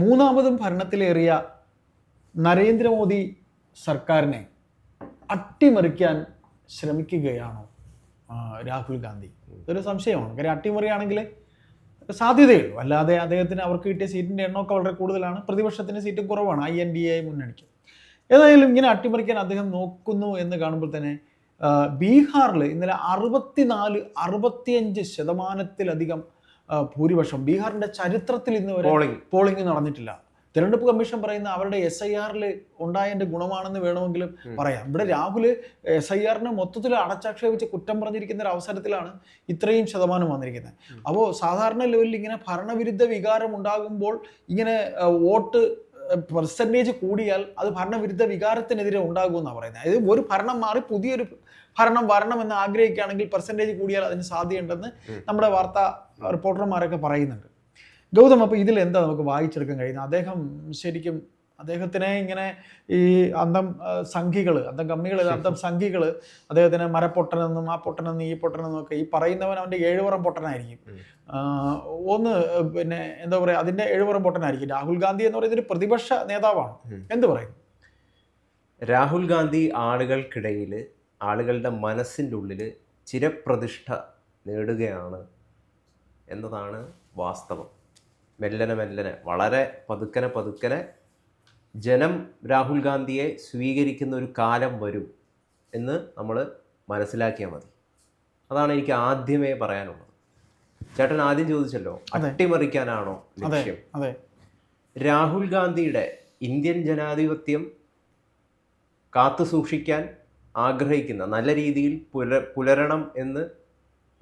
മൂന്നാമതും ഭരണത്തിലേറിയ നരേന്ദ്രമോദി സർക്കാരിനെ അട്ടിമറിക്കാൻ ശ്രമിക്കുകയാണോ രാഹുൽ ഗാന്ധി? ഇതൊരു സംശയമാണ്. കാര്യം അട്ടിമറിയാണെങ്കിൽ സാധ്യതയുള്ളൂ. അല്ലാതെ അദ്ദേഹത്തിന് അവർക്ക് കിട്ടിയ സീറ്റിന്റെ എണ്ണമൊക്കെ വളരെ കൂടുതലാണ്. പ്രതിപക്ഷത്തിന് സീറ്റ് കുറവാണ്. ഐ എൻ ഡി എ മുന്നണിക്ക്. ഏതായാലും ഇങ്ങനെ അട്ടിമറിക്കാൻ അദ്ദേഹം നോക്കുന്നു എന്ന് കാണുമ്പോൾ തന്നെ ബീഹാറിൽ ഇന്നലെ അറുപത്തിനാല് അറുപത്തിയഞ്ച് ശതമാനത്തിലധികം ഭൂരിപക്ഷം. ബീഹാറിന്റെ ചരിത്രത്തിൽ ഇന്ന് വരെ പോളിംഗ് പോളിംഗ് നടന്നിട്ടില്ല. തിരഞ്ഞെടുപ്പ് കമ്മീഷൻ പറയുന്ന അവരുടെ എസ് ഐ ആറിൽ ഉണ്ടായതിന്റെ ഗുണമാണെന്ന് വേണമെങ്കിലും പറയാം. ഇവിടെ രാഹുൽ എസ് ഐ ആറിനെ മൊത്തത്തിൽ അടച്ചാക്ഷേപിച്ച് കുറ്റം പറഞ്ഞിരിക്കുന്ന ഒരു അവസരത്തിലാണ് ഇത്രയും ശതമാനം വന്നിരിക്കുന്നത്. അപ്പോൾ സാധാരണ ലെവലിൽ ഇങ്ങനെ ഭരണവിരുദ്ധ വികാരം ഉണ്ടാകുമ്പോൾ ഇങ്ങനെ വോട്ട് പെർസെന്റേജ് കൂടിയാൽ അത് ഭരണവിരുദ്ധ വികാരത്തിനെതിരെ ഉണ്ടാകുമെന്നാണ് പറയുന്നത്. അതായത് ഒരു ഭരണം മാറി പുതിയൊരു ഭരണം വരണമെന്ന് ആഗ്രഹിക്കുകയാണെങ്കിൽ പെർസെന്റേജ് കൂടിയാൽ അതിന് സാധ്യതയുണ്ടെന്ന് നമ്മുടെ വാർത്താ റിപ്പോർട്ടർമാരൊക്കെ പറയുന്നുണ്ട്. ഗൗതം അപ്പോൾ ഇതിൽ എന്താ നമുക്ക് വായിച്ചെടുക്കാൻ കഴിയുന്നത്? അദ്ദേഹം ശരിക്കും അദ്ദേഹത്തിനെ ഇങ്ങനെ ഈ അന്തം സംഘികൾ അന്തം കമ്മികൾ അന്തം സംഘികൾ അദ്ദേഹത്തിന് മരപ്പൊട്ടനെന്നും ആ പൊട്ടനെന്നും ഈ പൊട്ടനെന്നും ഒക്കെ ഈ പറയുന്നവൻ അവന്റെ ഏഴുപുറം പൊട്ടനായിരിക്കും. ഒന്ന് പിന്നെ എന്താ പറയുക അതിന്റെ ഏഴുപുറം പൊട്ടനായിരിക്കും. രാഹുൽ ഗാന്ധി എന്ന് പറയുന്നത് ഒരു പ്രതിപക്ഷ നേതാവാണ്. എന്ത് പറയും? രാഹുൽ ഗാന്ധി ആളുകൾക്കിടയിൽ ആളുകളുടെ മനസ്സിന്റെ ഉള്ളിൽ ചിരപ്രതിഷ്ഠ നേടുകയാണ് എന്നതാണ് വാസ്തവം. മെല്ലനെ മെല്ലനെ വളരെ പതുക്കനെ പതുക്കനെ ജനം രാഹുൽ ഗാന്ധിയെ സ്വീകരിക്കുന്ന ഒരു കാലം വരും എന്ന് നമ്മൾ മനസ്സിലാക്കിയാൽ മതി. അതാണ് എനിക്ക് ആദ്യമേ പറയാനുള്ളത്. ചേട്ടൻ ആദ്യം ചോദിച്ചല്ലോ അട്ടിമറിക്കാനാണോ ലക്ഷ്യം? രാഹുൽ ഗാന്ധിയുടെ ഇന്ത്യൻ ജനാധിപത്യം കാത്തു സൂക്ഷിക്കാൻ ആഗ്രഹിക്കുന്ന നല്ല രീതിയിൽ പുല പുലരണം എന്ന്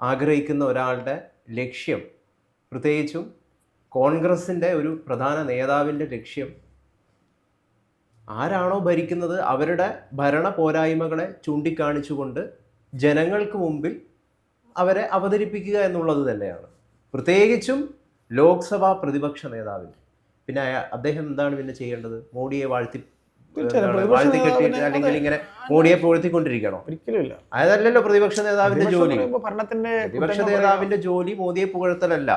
ആഗ്രഹിക്കുന്ന ഒരാളുടെ ലക്ഷ്യം പ്രത്യേകിച്ചും കോൺഗ്രസിന്റെ ഒരു പ്രധാന നേതാവിന്റെ ലക്ഷ്യം ആരാണോ ഭരിക്കുന്നത് അവരുടെ ഭരണ പോരായ്മകളെ ചൂണ്ടിക്കാണിച്ചുകൊണ്ട് ജനങ്ങൾക്ക് മുമ്പിൽ അവരെ അവതരിപ്പിക്കുക എന്നുള്ളത് തന്നെയാണ്. പ്രത്യേകിച്ചും ലോക്സഭാ പ്രതിപക്ഷ നേതാവിന്. പിന്നെ അദ്ദേഹം എന്താണ് പിന്നെ ചെയ്യേണ്ടത്? മോഡിയെ വാഴ്ത്തി വാഴ്ത്തി കെട്ടിയിട്ട് അല്ലെങ്കിൽ ഇങ്ങനെ മോഡിയെ പുകഴ്ത്തിക്കൊണ്ടിരിക്കണോ അതല്ലല്ലോ പ്രതിപക്ഷ നേതാവിന്റെ ജോലി. പ്രതിപക്ഷ നേതാവിന്റെ ജോലി മോദിയെ പുകഴ്ത്തലല്ല.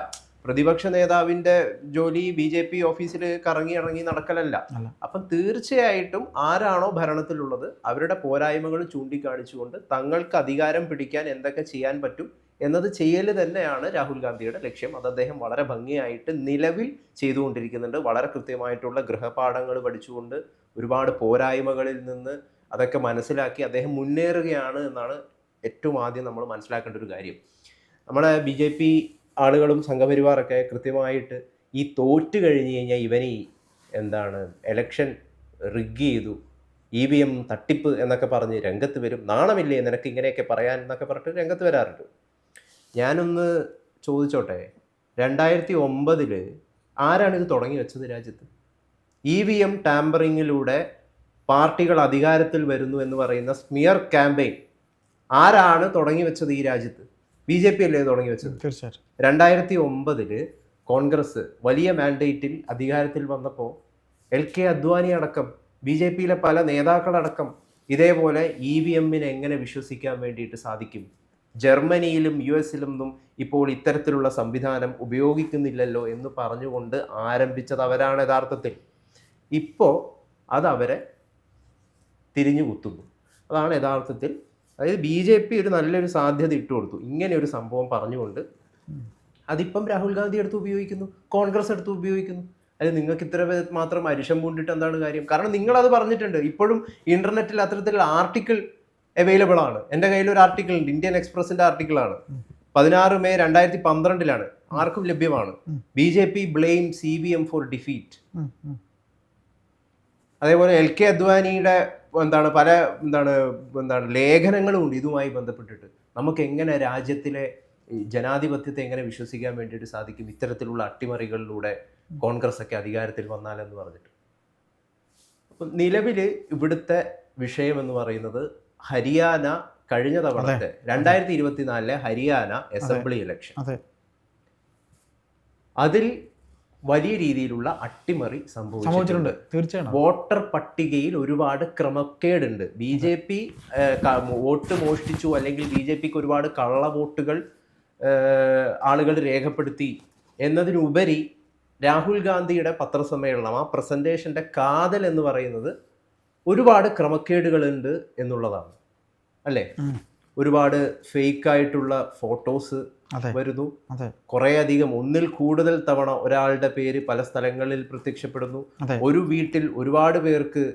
പ്രതിപക്ഷ നേതാവിന്റെ ജോലി ബി ജെ പി ഓഫീസിൽ കറങ്ങി ഇറങ്ങി നടക്കലല്ല. അപ്പം തീർച്ചയായിട്ടും ആരാണോ ഭരണത്തിലുള്ളത് അവരുടെ പോരായ്മകൾ ചൂണ്ടിക്കാണിച്ചുകൊണ്ട് തങ്ങൾക്ക് അധികാരം പിടിക്കാൻ എന്തൊക്കെ ചെയ്യാൻ പറ്റും എന്നത് ചെയ്യൽ തന്നെയാണ് രാഹുൽ ഗാന്ധിയുടെ ലക്ഷ്യം. അത് അദ്ദേഹം വളരെ ഭംഗിയായിട്ട് നിലവിൽ ചെയ്തുകൊണ്ടിരിക്കുന്നുണ്ട്. വളരെ കൃത്യമായിട്ടുള്ള ഗൃഹപാഠങ്ങൾ പഠിച്ചുകൊണ്ട് ഒരുപാട് പോരായ്മകളിൽ നിന്ന് അതൊക്കെ മനസ്സിലാക്കി അദ്ദേഹം മുന്നേറുകയാണ് എന്നാണ് ഏറ്റവും ആദ്യം നമ്മൾ മനസ്സിലാക്കേണ്ട ഒരു കാര്യം. നമ്മുടെ ബി ജെ പി ആളുകളും സംഘപരിവാറൊക്കെ കൃത്യമായിട്ട് ഈ തോറ്റ് കഴിഞ്ഞ് കഴിഞ്ഞാൽ ഇവനി എന്താണ് എലക്ഷൻ റിഗ് ചെയ്തു. ഇ വി എം തട്ടിപ്പ് എന്നൊക്കെ പറഞ്ഞ് രംഗത്ത് വരും. നാണമില്ലേ നിനക്ക് ഇങ്ങനെയൊക്കെ പറയാൻ എന്നൊക്കെ പറഞ്ഞിട്ട് രംഗത്ത് വരാറുണ്ട്. ഞാനൊന്ന് ചോദിച്ചോട്ടെ രണ്ടായിരത്തി ഒമ്പതിൽ ആരാണ് ഇത് തുടങ്ങി വെച്ചത് രാജ്യത്ത്? ഇ വി എം ടാമ്പറിങ്ങിലൂടെ പാർട്ടികൾ അധികാരത്തിൽ വരുന്നു എന്ന് പറയുന്ന സ്മിയർ ക്യാമ്പയിൻ ആരാണ് തുടങ്ങി വെച്ചത് ഈ രാജ്യത്ത്? ബി ജെ പി അല്ലേ തുടങ്ങി വെച്ചത്? തീർച്ചയായിട്ടും. രണ്ടായിരത്തി ഒമ്പതിൽ കോൺഗ്രസ് വലിയ മാൻഡേറ്റിൽ അധികാരത്തിൽ വന്നപ്പോൾ എൽ കെ അദ്വാനി അടക്കം ബി ജെ പിയിലെ പല നേതാക്കളടക്കം ഇതേപോലെ ഇ വി എമ്മിനെ എങ്ങനെ വിശ്വസിക്കാൻ വേണ്ടിയിട്ട് സാധിക്കും? ജർമ്മനിയിലും യു എസിലും ഒന്നും ഇപ്പോൾ ഇത്തരത്തിലുള്ള സംവിധാനം ഉപയോഗിക്കുന്നില്ലല്ലോ എന്ന് പറഞ്ഞുകൊണ്ട് ആരംഭിച്ചത് അവരാണ് യഥാർത്ഥത്തിൽ. ഇപ്പോൾ അത് അവരെ തിരിഞ്ഞു കുത്തുന്നു അതാണ് യഥാർത്ഥത്തിൽ അതായത് ബി ജെ പി ഒരു നല്ലൊരു സാധ്യത ഇട്ടു കൊടുത്തു. ഇങ്ങനെ ഒരു സംഭവം പറഞ്ഞുകൊണ്ട് അതിപ്പം രാഹുൽ ഗാന്ധി എടുത്ത് ഉപയോഗിക്കുന്നു കോൺഗ്രസ് എടുത്ത് ഉപയോഗിക്കുന്നു. അത് നിങ്ങൾക്ക് ഇത്ര മാത്രം അരിഷം പൂണ്ടിട്ട് എന്താണ് കാര്യം? കാരണം നിങ്ങളത് പറഞ്ഞിട്ടുണ്ട്. ഇപ്പോഴും ഇന്റർനെറ്റിൽ അത്തരത്തിലുള്ള ആർട്ടിക്കിൾ അവൈലബിൾ ആണ്. എന്റെ കയ്യിൽ ഒരു ആർട്ടിക്കിൾ ഉണ്ട്. ഇന്ത്യൻ എക്സ്പ്രസിന്റെ ആർട്ടിക്കിൾ ആണ്. പതിനാറ് മെയ് രണ്ടായിരത്തി പന്ത്രണ്ടിലാണ് ആർക്കും ലഭ്യമാണ്. B J P blame C B M for defeat. അതേപോലെ എൽ കെ അദ്വാനിയുടെ എന്താണ് പല എന്താണ് എന്താണ് ലേഖനങ്ങളും ഉണ്ട് ഇതുമായി ബന്ധപ്പെട്ടിട്ട്. നമുക്ക് എങ്ങനെ രാജ്യത്തിലെ ജനാധിപത്യത്തെ എങ്ങനെ വിശ്വസിക്കാൻ വേണ്ടിയിട്ട് സാധിക്കും ഇത്തരത്തിലുള്ള അട്ടിമറികളിലൂടെ കോൺഗ്രസ് ഒക്കെ അധികാരത്തിൽ വന്നാലെന്ന് പറഞ്ഞിട്ട്. അപ്പം നിലവിൽ ഇവിടുത്തെ വിഷയം എന്ന് പറയുന്നത് ഹരിയാന കഴിഞ്ഞ തവണത്തെ രണ്ടായിരത്തി ഇരുപത്തിനാലിലെ ഹരിയാന അസംബ്ലി ഇലക്ഷൻ അതിൽ വലിയ രീതിയിലുള്ള അട്ടിമറി സംഭവിച്ചിട്ടുണ്ട്. തീർച്ചയായും വോട്ടർ പട്ടികയിൽ ഒരുപാട് ക്രമക്കേടുണ്ട്. ബി ജെ പി വോട്ട് മോഷ്ടിച്ചു അല്ലെങ്കിൽ ബി ജെ പിക്ക് ഒരുപാട് കള്ള വോട്ടുകൾ ആളുകൾ രേഖപ്പെടുത്തി എന്നതിനുപരി രാഹുൽ ഗാന്ധിയുടെ പത്രസമ്മേളനം ആ പ്രസന്റേഷന്റെ കാതൽ എന്ന് പറയുന്നത് ഒരുപാട് ക്രമക്കേടുകളുണ്ട് എന്നുള്ളതാണ്. അല്ലേ. ഒരുപാട് ഫേക്ക് ആയിട്ടുള്ള ഫോട്ടോസ് വരുന്നു. കുറേ അധികം ഒന്നിൽ കൂടുതൽ തവണ ഒരാളുടെ പേര് പല സ്ഥലങ്ങളിൽ പ്രത്യക്ഷപ്പെടുന്നു. ഒരു വീട്ടിൽ ഒരുപാട് പേർക്ക്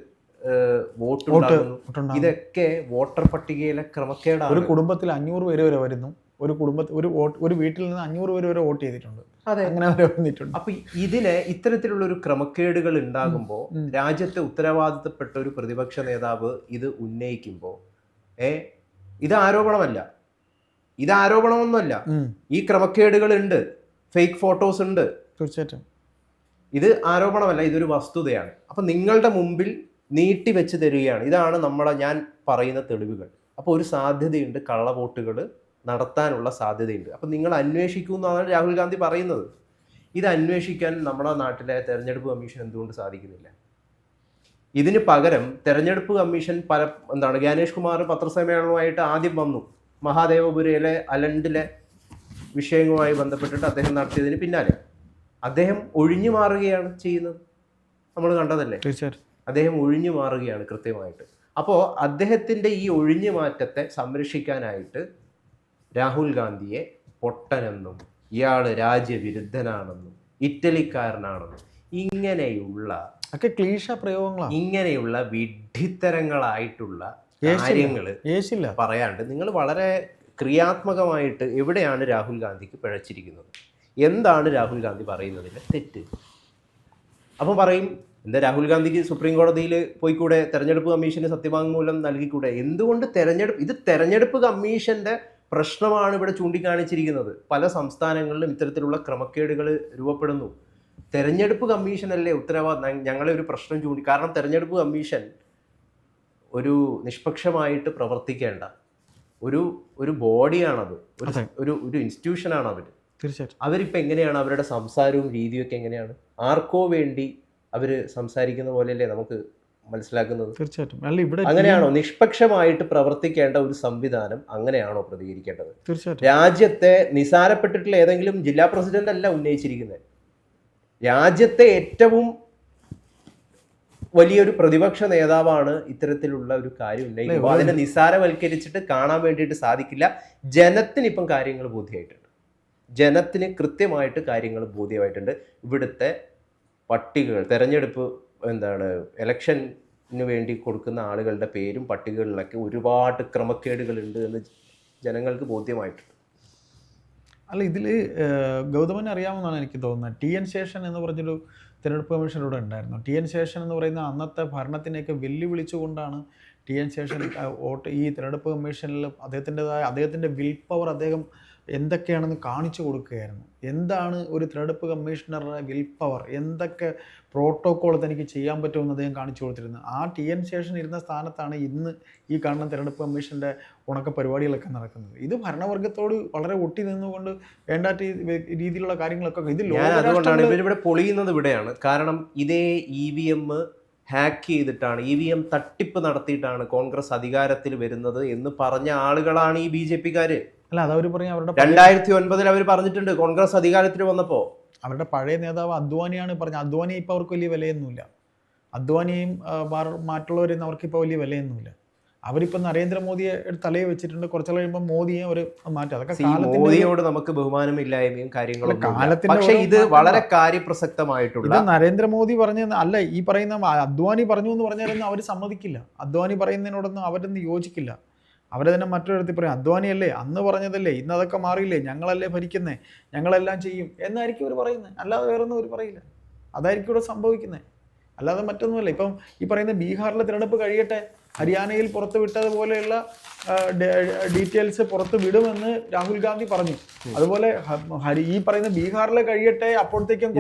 വോട്ട് വോട്ട് ഉണ്ടാകുന്നു ഇതൊക്കെ വോട്ടർ പട്ടികയിലെ ക്രമക്കേടാണ്. ഒരു കുടുംബത്തിൽ അഞ്ഞൂറ് പേര് വരെ വരുന്നു. ഒരു കുടുംബത്തിൽ ഒരു വോട്ട് ഒരു വീട്ടിൽ നിന്ന് അഞ്ഞൂറ് പേര് വരെ വോട്ട് ചെയ്തിട്ടുണ്ട്. അതെ. അങ്ങനെ വരെ വന്നിട്ടുണ്ട്. അപ്പൊ ഇതിനെ ഇത്തരത്തിലുള്ള ഒരു ക്രമക്കേടുകൾ ഉണ്ടാകുമ്പോൾ രാജ്യത്തെ ഉത്തരവാദിത്തപ്പെട്ട ഒരു പ്രതിപക്ഷ നേതാവ് ഇത് ഉന്നയിക്കുമ്പോൾ ഏ ഇത് ആരോപണമല്ല. ഇത് ആരോപണമൊന്നുമല്ല. ഈ ക്രമക്കേടുകൾ ഉണ്ട് ഫേക്ക് ഫോട്ടോസ് ഉണ്ട്. തീർച്ചയായിട്ടും. ഇത് ആരോപണമല്ല ഇതൊരു വസ്തുതയാണ്. അപ്പൊ നിങ്ങളുടെ മുമ്പിൽ നീട്ടി വെച്ച് തരികയാണ്. ഇതാണ് നമ്മളെ ഞാൻ പറയുന്ന തെളിവുകൾ. അപ്പോൾ ഒരു സാധ്യതയുണ്ട് കള്ളവോട്ടുകൾ നടത്താനുള്ള സാധ്യതയുണ്ട്. അപ്പം നിങ്ങൾ അന്വേഷിക്കൂ എന്നാണ് രാഹുൽ ഗാന്ധി പറയുന്നത്. ഇത് അന്വേഷിക്കാൻ നമ്മുടെ നാട്ടിലെ തെരഞ്ഞെടുപ്പ് കമ്മീഷൻ എന്തുകൊണ്ട് സാധിക്കുന്നില്ല? ഇതിന് പകരം തെരഞ്ഞെടുപ്പ് കമ്മീഷൻ പല എന്താണ് ജ്ഞാനേഷ് കുമാർ പത്രസമ്മേളനവുമായിട്ട് ആദ്യം വന്നു. മഹാദേവപുരയിലെ അലണ്ടിലെ വിഷയങ്ങളുമായി ബന്ധപ്പെട്ടിട്ട് അദ്ദേഹം നടത്തിയതിന് പിന്നാലെ. അദ്ദേഹം ഒഴിഞ്ഞു മാറുകയാണ് ചെയ്യുന്നത്. നമ്മൾ കണ്ടതല്ലേ? തീർച്ചയായിട്ടും. അദ്ദേഹം ഒഴിഞ്ഞു മാറുകയാണ് കൃത്യമായിട്ട്. അപ്പോൾ അദ്ദേഹത്തിന്റെ ഈ ഒഴിഞ്ഞു മാറ്റത്തെ സംരക്ഷിക്കാനായിട്ട് രാഹുൽ ഗാന്ധിയെ പൊട്ടനെന്നും ഇയാൾ രാജ്യവിരുദ്ധനാണെന്നും ഇറ്റലിക്കാരനാണെന്നും ഇങ്ങനെയുള്ള ഒക്കെ ക്ലീശ പ്രയോഗങ്ങളാണ് ഇങ്ങനെയുള്ള വിഡ്ഢിത്തരങ്ങളായിട്ടുള്ള. കാര്യങ്ങൾ പറയാണ്ട് നിങ്ങൾ വളരെ ക്രിയാത്മകമായിട്ട് എവിടെയാണ് രാഹുൽ ഗാന്ധിക്ക് പിഴച്ചിരിക്കുന്നത്? എന്താണ് രാഹുൽ ഗാന്ധി പറയുന്നതിന്റെ തെറ്റ്? അപ്പം പറയും എന്താ രാഹുൽ ഗാന്ധിക്ക് സുപ്രീം കോടതിയിൽ പോയിക്കൂടെ? തെരഞ്ഞെടുപ്പ് കമ്മീഷന് സത്യവാങ്മൂലം നൽകിക്കൂടെ? എന്തുകൊണ്ട് തെരഞ്ഞെടുപ്പ് ഇത് തെരഞ്ഞെടുപ്പ് കമ്മീഷന്റെ പ്രശ്നമാണ് ഇവിടെ ചൂണ്ടിക്കാണിച്ചിരിക്കുന്നത്. പല സംസ്ഥാനങ്ങളിലും ഇത്തരത്തിലുള്ള ക്രമക്കേടുകൾ രൂപപ്പെടുന്നു. തെരഞ്ഞെടുപ്പ് കമ്മീഷനല്ലേ ഉത്തരവാദിത്തം ഞങ്ങളെ ഒരു പ്രശ്നം ചൂണ്ടി കാരണം തെരഞ്ഞെടുപ്പ് കമ്മീഷൻ ഒരു നിഷ്പക്ഷമായിട്ട് പ്രവർത്തിക്കേണ്ട ഒരു ഒരു ബോഡിയാണത്. ഒരു ഒരു ഒരു ഇൻസ്റ്റിറ്റ്യൂഷനാണ് അവർ തീർച്ചയായിട്ടും. അവരിപ്പോൾ എങ്ങനെയാണ് അവരുടെ സംസാരവും രീതിയൊക്കെ എങ്ങനെയാണ്? ആർക്കോ വേണ്ടി അവർ സംസാരിക്കുന്ന പോലെയല്ലേ നമുക്ക് മനസ്സിലാക്കുന്നത്? തീർച്ചയായിട്ടും. അല്ല ഇവിടെ അങ്ങനെയാണോ? നിഷ്പക്ഷമായിട്ട് പ്രവർത്തിക്കേണ്ട ഒരു സംവിധാനം അങ്ങനെയാണോ പ്രതികരിക്കേണ്ടത്? തീർച്ചയായിട്ടും. രാജ്യത്തെ നിസാരപ്പെട്ടിട്ടുള്ള ഏതെങ്കിലും ജില്ലാ പ്രസിഡന്റ് അല്ല ഉന്നയിച്ചിരിക്കുന്നത്. രാജ്യത്തെ ഏറ്റവും വലിയൊരു പ്രതിപക്ഷ നേതാവാണ് ഇത്തരത്തിലുള്ള ഒരു കാര്യം. ഉന്നയിക്കുമ്പോൾ അതിനെ നിസ്സാരവൽക്കരിച്ചിട്ട് കാണാൻ വേണ്ടിയിട്ട് സാധിക്കില്ല. ജനത്തിന് ഇപ്പം കാര്യങ്ങൾ ബോധ്യമായിട്ടുണ്ട് ജനത്തിന് കൃത്യമായിട്ട് കാര്യങ്ങൾ ബോധ്യമായിട്ടുണ്ട്. ഇവിടുത്തെ പട്ടികകൾ തെരഞ്ഞെടുപ്പ് എന്താണ് ഇലക്ഷന് വേണ്ടി കൊടുക്കുന്ന ആളുകളുടെ പേരും പട്ടികകളിലൊക്കെ ഒരുപാട് ക്രമക്കേടുകളുണ്ട് എന്ന് ജനങ്ങൾക്ക് ബോധ്യമായിട്ടുണ്ട്. അല്ല ഇതിൽ ഗൗതമന് അറിയാമെന്നാണ് എനിക്ക് തോന്നുന്നത്. ടി എൻ ശേഷൻ എന്ന് പറഞ്ഞൊരു തിരഞ്ഞെടുപ്പ് കമ്മീഷനിലൂടെ ഉണ്ടായിരുന്നു. ടി എൻ ശേഷൻ എന്ന് പറയുന്ന അന്നത്തെ ഭരണത്തിനെയൊക്കെ വെല്ലുവിളിച്ചുകൊണ്ടാണ് ടി എൻ ശേഷൻ വോട്ട് ഈ തിരഞ്ഞെടുപ്പ് കമ്മീഷനിൽ അദ്ദേഹത്തിന്റെതായ അദ്ദേഹത്തിന്റെ വിൽ പവർ അദ്ദേഹം എന്തൊക്കെയാണെന്ന് കാണിച്ചു കൊടുക്കുകയായിരുന്നു. എന്താണ് ഒരു തിരഞ്ഞെടുപ്പ് കമ്മീഷണറുടെ വിൽ പവർ? എന്തൊക്കെ പ്രോട്ടോക്കോൾ തനിക്ക് ചെയ്യാൻ പറ്റുമെന്ന് അദ്ദേഹം കാണിച്ചു കൊടുത്തിരുന്നു ആ ടി എൻ ശേഷൻ ഇരുന്ന സ്ഥാനത്താണ് ഇന്ന് ഈ കാണുന്ന തിരഞ്ഞെടുപ്പ് കമ്മീഷന്റെ ഉണക്ക പരിപാടികളൊക്കെ നടക്കുന്നത്. ഇത് ഭരണവർഗത്തോട് വളരെ ഒട്ടി നിന്നുകൊണ്ട് വേണ്ട രീതിയിലുള്ള കാര്യങ്ങളൊക്കെ ഇത് അതുകൊണ്ടാണ് ഇവരിവിടെ പൊളിയുന്നത് ഇവിടെയാണ്. കാരണം ഇതേ ഇ വി എം ഹാക്ക് ചെയ്തിട്ടാണ് ഇ വി എം തട്ടിപ്പ് നടത്തിയിട്ടാണ് കോൺഗ്രസ് അധികാരത്തിൽ വരുന്നത് എന്ന് പറഞ്ഞ ആളുകളാണ് ഈ ബി ജെ പിക്കാര്. അല്ല അതവർ പറഞ്ഞു അവരുടെ രണ്ടായിരത്തി ഒൻപതിൽ അവർ പറഞ്ഞിട്ടുണ്ട് കോൺഗ്രസ് അധികാരത്തിൽ വന്നപ്പോ. അവരുടെ പഴയ നേതാവ് അദ്വാനിയാണ് പറഞ്ഞത്. അദ്വാനി ഇപ്പോൾ അവർക്ക് വലിയ വിലയൊന്നുമില്ല. അദ്വാനിയും മറ്റുള്ളവരും അവർക്ക് ഇപ്പൊ അവർക്കിപ്പോൾ വലിയ വിലയൊന്നുമില്ല. അവരിപ്പോൾ നരേന്ദ്രമോദിയെ തലയിൽ വെച്ചിട്ടുണ്ട്. കുറച്ചു കഴിയുമ്പോൾ മോദിയെ അവർ മാറ്റം. അതൊക്കെ ഒരു- മോദിയോട് നമുക്ക് ബഹുമാനമില്ലായ്മയും കാര്യങ്ങളും കാലത്തിന്റെ പക്ഷെ ഇത് വളരെ കാര്യപ്രസക്തമായിട്ടുള്ള ഇത് നരേന്ദ്രമോദി പറഞ്ഞ അല്ല ഈ പറയുന്ന അദ്വാനി പറഞ്ഞു എന്ന് പറഞ്ഞാലൊന്നും അവർ സമ്മതിക്കില്ല. അദ്വാനി പറയുന്നതിനോടൊന്നും അവരൊന്നും യോജിക്കില്ല. അവരെ തന്നെ മറ്റൊരിടത്തിൽ പറയും അധ്വാനിയല്ലേ അന്ന് പറഞ്ഞതല്ലേ ഇന്ന് അതൊക്കെ മാറിയില്ലേ ഞങ്ങളല്ലേ ഭരിക്കുന്നേ ഞങ്ങളെല്ലാം ചെയ്യും എന്നായിരിക്കും അവർ പറയുന്നത് അല്ലാതെ വേറൊന്നും അവർ പറയില്ല. അതായിരിക്കും ഇവിടെ സംഭവിക്കുന്നത് അല്ലാതെ മറ്റൊന്നുമല്ല. ഇപ്പം ഈ പറയുന്ന ബീഹാറിലെ തിരഞ്ഞെടുപ്പ് കഴിയട്ടെ ഹരിയാനയിൽ പുറത്തുവിട്ടതുപോലെയുള്ള ഡീറ്റെയിൽസ് പുറത്തു വിടുമെന്ന് രാഹുൽ ഗാന്ധി പറഞ്ഞു. അതുപോലെ ഈ പറയുന്ന ബീഹാറിലെ കഴിയട്ടെ അപ്പോഴത്തേക്കും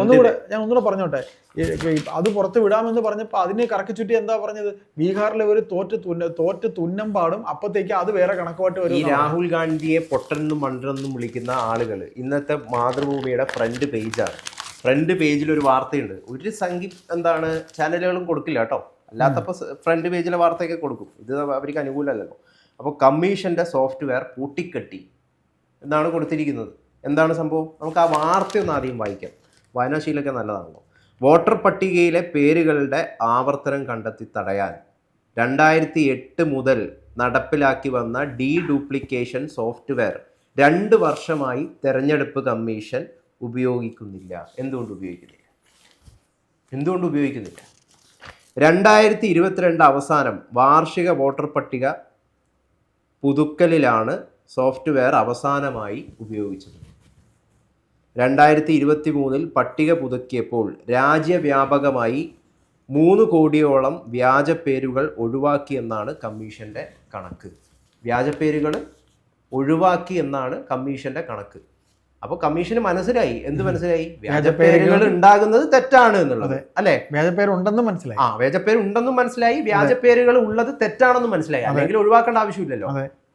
ഒന്നുകൂടെ ഞാൻ ഒന്നുകൂടെ പറഞ്ഞോട്ടെ. ഈ- ഈ അത് പുറത്ത് വിടാമെന്ന് പറഞ്ഞപ്പോൾ അതിനെ കറക്കി ചുറ്റി എന്താ പറഞ്ഞത്? ബീഹാറിലെ ഒരു തോറ്റ് തുന്ന തോറ്റ് തുന്നം പാടും അപ്പത്തേക്ക് അത് വേറെ കണക്കുമായിട്ട് ഈ വരും എന്നാ രാഹുൽ ഗാന്ധിയെ പൊട്ടനെന്നും മണ്ടനെന്നും വിളിക്കുന്ന ആളുകൾ ഇന്നത്തെ മാതൃഭൂമിയുടെ ഫ്രണ്ട് പേജാണ് ഫ്രണ്ട് പേജിൽ ഒരു വാർത്തയുണ്ട്. ഒരു സംഗീ എന്താണ് ചാനലുകളും കൊടുക്കില്ല കേട്ടോ. അല്ലാത്തപ്പോൾ ഫ്രണ്ട് പേജിലെ വാർത്തയൊക്കെ കൊടുക്കും. ഇത് അവർക്ക് അനുകൂലമല്ലല്ലോ. അപ്പോൾ കമ്മീഷന്റെ സോഫ്റ്റ്വെയർ പൂട്ടിക്കെട്ടി എന്നാണ് കൊടുത്തിരിക്കുന്നത്. എന്താണ് സംഭവം? നമുക്ക് ആ വാർത്ത ഒന്ന് ആദ്യം വായിക്കാം. വായനാശീലമൊക്കെ നല്ലതാണല്ലോ. വോട്ടർ പട്ടികയിലെ പേരുകളുടെ ആവർത്തനം കണ്ടെത്തി തടയാൻ രണ്ടായിരത്തി എട്ട് മുതൽ നടപ്പിലാക്കി വന്ന ഡീ ഡ്യൂപ്ലിക്കേഷൻ സോഫ്റ്റ്വെയർ രണ്ട് വർഷമായി തെരഞ്ഞെടുപ്പ് കമ്മീഷൻ ഉപയോഗിക്കുന്നില്ല. എന്തുകൊണ്ട് ഉപയോഗിക്കുന്നില്ല? എന്തുകൊണ്ട് ഉപയോഗിക്കുന്നില്ല? രണ്ടായിരത്തി ഇരുപത്തിരണ്ട് അവസാനം വാർഷിക വോട്ടർ പട്ടിക പുതുക്കലിലാണ് സോഫ്റ്റ്വെയർ അവസാനമായി ഉപയോഗിച്ചത്. രണ്ടായിരത്തി ഇരുപത്തി മൂന്നിൽ പട്ടിക പുതുക്കിയപ്പോൾ രാജ്യവ്യാപകമായി മൂന്ന് കോടിയോളം വ്യാജപ്പേരുകൾ ഒഴിവാക്കിയെന്നാണ് കമ്മീഷന്റെ കണക്ക്. വ്യാജപ്പേരുകൾ ഒഴിവാക്കി എന്നാണ് കമ്മീഷന്റെ കണക്ക്. അപ്പോൾ കമ്മീഷന് മനസ്സിലായി. എന്ത് മനസ്സിലായി? വ്യാജപ്പേരുകൾ ഉണ്ടാകുന്നത് തെറ്റാണ് എന്നുള്ളത്. അല്ലെ? വ്യാജപ്പേരുണ്ടെന്ന് മനസ്സിലായി. ആ വ്യാജപ്പേര് ഉണ്ടെന്നും മനസ്സിലായി വ്യാജപ്പേരുകൾ ഉള്ളത് തെറ്റാണെന്നും മനസ്സിലായി. അല്ലെങ്കിൽ ഒഴിവാക്കേണ്ട ആവശ്യമില്ലല്ലോ.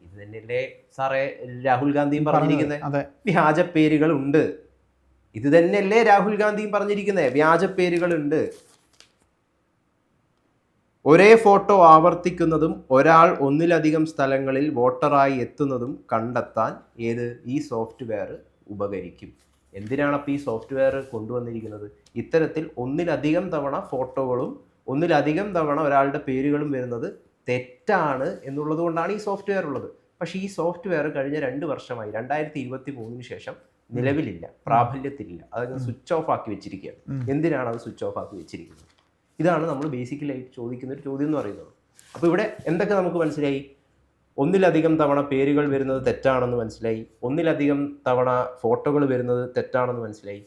ഇത് തന്നെയല്ലേ സാറേ രാഹുൽ ഗാന്ധിയും പറഞ്ഞിരിക്കുന്നത്? വ്യാജപ്പേരുകൾ ഉണ്ട്. ഇത് തന്നെയല്ലേ രാഹുൽ ഗാന്ധിയും പറഞ്ഞിരിക്കുന്നത്? വ്യാജപ്പേരുകൾ ഉണ്ട്. ഒരേ ഫോട്ടോ ആവർത്തിക്കുന്നതും ഒരാൾ ഒന്നിലധികം സ്ഥലങ്ങളിൽ വോട്ടറായി എത്തുന്നതും കണ്ടെത്താൻ ഏത്? ഈ സോഫ്റ്റ്വെയർ ഉപകരിക്കും. എന്തിനാണ് അപ്പോൾ ഈ സോഫ്റ്റ്വെയർ കൊണ്ടുവന്നിരിക്കുന്നത്? ഇത്തരത്തിൽ ഒന്നിലധികം തവണ ഫോട്ടോകളും ഒന്നിലധികം തവണ ഒരാളുടെ പേരുകളും വരുന്നത് തെറ്റാണ് എന്നുള്ളത് കൊണ്ടാണ് ഈ സോഫ്റ്റ്വെയർ ഉള്ളത്. പക്ഷേ ഈ സോഫ്റ്റ്വെയർ കഴിഞ്ഞ രണ്ട് വർഷമായി രണ്ടായിരത്തി ഇരുപത്തി മൂന്നിന് ശേഷം നിലവിലില്ല പ്രാബല്യത്തിലില്ല. അത് സ്വിച്ച് ഓഫ് ആക്കി വെച്ചിരിക്കുകയാണ്. എന്തിനാണ് അത് സ്വിച്ച് ഓഫ് ആക്കി വെച്ചിരിക്കുന്നത്? ഇതാണ് നമ്മൾ ബേസിക്കലായി ചോദിക്കുന്ന ഒരു ചോദ്യം എന്ന് പറയുന്നത്. അപ്പോൾ ഇവിടെ എന്തൊക്കെ നമുക്ക് മനസ്സിലായി? ഒന്നിലധികം തവണ പേരുകൾ വരുന്നത് തെറ്റാണെന്ന് മനസ്സിലായി. ഒന്നിലധികം തവണ ഫോട്ടോകൾ വരുന്നത് തെറ്റാണെന്ന് മനസ്സിലായി.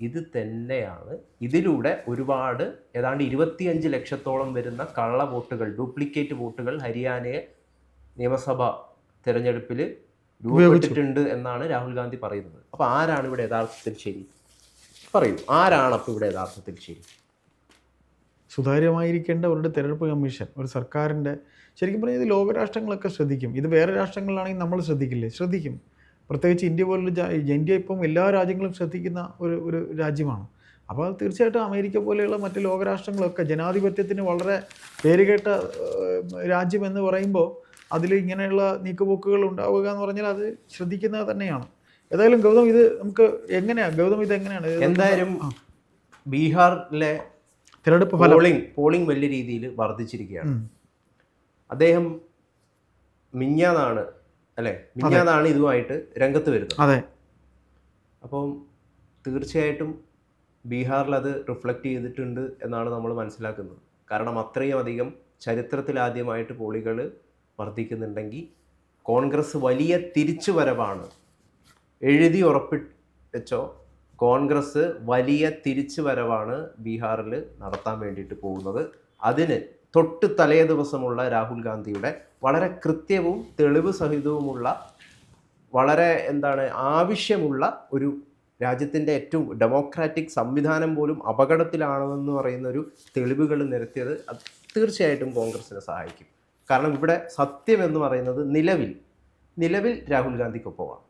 ഇത് തന്നെയാണ് ഇതിലൂടെ ഒരുപാട് ഏതാണ്ട് ഇരുപത്തിയഞ്ച് ലക്ഷത്തോളം വരുന്ന കള്ള വോട്ടുകൾ ഡ്യൂപ്ലിക്കേറ്റ് വോട്ടുകൾ ഹരിയാനയെ നിയമസഭ തെരഞ്ഞെടുപ്പിൽ രൂപപ്പെട്ടിട്ടുണ്ട് എന്നാണ് രാഹുൽ ഗാന്ധി പറയുന്നത്. അപ്പോൾ ആരാണ് ഇവിടെ യഥാർത്ഥത്തിൽ ശരി? പറയൂ ആരാണ് അപ്പോൾ ഇവിടെ യഥാർത്ഥത്തിൽ ശരി? സുതാര്യമായിരിക്കേണ്ട ഒരു തെരഞ്ഞെടുപ്പ് കമ്മീഷൻ ഒരു സർക്കാരിന്റെ ശരിക്കും പറഞ്ഞാൽ ഇത് ലോകരാഷ്ട്രങ്ങളൊക്കെ ശ്രദ്ധിക്കും. ഇത് വേറെ രാഷ്ട്രങ്ങളിലാണെങ്കിൽ നമ്മൾ ശ്രദ്ധിക്കില്ലേ? ശ്രദ്ധിക്കും. പ്രത്യേകിച്ച് ഇന്ത്യ പോലുള്ള ഇന്ത്യ ഇപ്പം എല്ലാ രാജ്യങ്ങളും ശ്രദ്ധിക്കുന്ന ഒരു ഒരു രാജ്യമാണ്. അപ്പോൾ തീർച്ചയായിട്ടും അമേരിക്ക പോലെയുള്ള മറ്റ് ലോകരാഷ്ട്രങ്ങളൊക്കെ ജനാധിപത്യത്തിന് വളരെ പേരുകേട്ട രാജ്യമെന്ന് രാജ്യം എന്ന് പറയുമ്പോൾ അതിൽ ഇങ്ങനെയുള്ള നീക്കുപോക്കുകൾ ഉണ്ടാവുക എന്ന് പറഞ്ഞാൽ അത് ശ്രദ്ധിക്കുന്നത് തന്നെയാണ്. ഏതായാലും ഗൗതം ഇത് നമുക്ക് എങ്ങനെയാണ് ഗൗതം ഇത് എങ്ങനെയാണ്? എന്തായാലും. ബീഹാറിലെ തിരഞ്ഞെടുപ്പ് പോളിംഗ് പോളിംഗ് വലിയ രീതിയിൽ വർദ്ധിച്ചിരിക്കുകയാണ്. അദ്ദേഹം മിഞ്ഞാന്നാണ് അല്ലെ? മിഞ്ഞാന്നാണ് ഇതുമായിട്ട് രംഗത്ത് വരുന്നത്. അതെ. അപ്പം തീർച്ചയായിട്ടും ബീഹാറിൽ അത് റിഫ്ലക്റ്റ് ചെയ്തിട്ടുണ്ട് എന്നാണ് നമ്മൾ മനസ്സിലാക്കുന്നത്. കാരണം അത്രയും അധികം ചരിത്രത്തിലാദ്യമായിട്ട് പോളികൾ വർദ്ധിക്കുന്നുണ്ടെങ്കിൽ കോൺഗ്രസ് വലിയ തിരിച്ചുവരവാണ്. എഴുതി ഉറപ്പിച്ചോ കോൺഗ്രസ് വലിയ തിരിച്ചുവരവാണ് ബീഹാറിൽ നടത്താൻ വേണ്ടിയിട്ട് പോകുന്നത്. അതിന് തൊട്ട് തലേ ദിവസമുള്ള രാഹുൽ ഗാന്ധിയുടെ വളരെ കൃത്യവും തെളിവ് സഹിതവുമുള്ള വളരെ എന്താണ് ആവശ്യമുള്ള ഒരു രാജ്യത്തിന്റെ ഏറ്റവും ഡെമോക്രാറ്റിക് സംവിധാനം പോലും അപകടത്തിലാണെന്ന് പറയുന്ന ഒരു തെളിവുകൾ നിരത്തിയത് അത് തീർച്ചയായിട്ടും കോൺഗ്രസിനെ സഹായിക്കും. കാരണം ഇവിടെ സത്യം എന്ന് പറയുന്നത് നിലവിൽ നിലവിൽ രാഹുൽ ഗാന്ധിക്കൊപ്പമാണ്.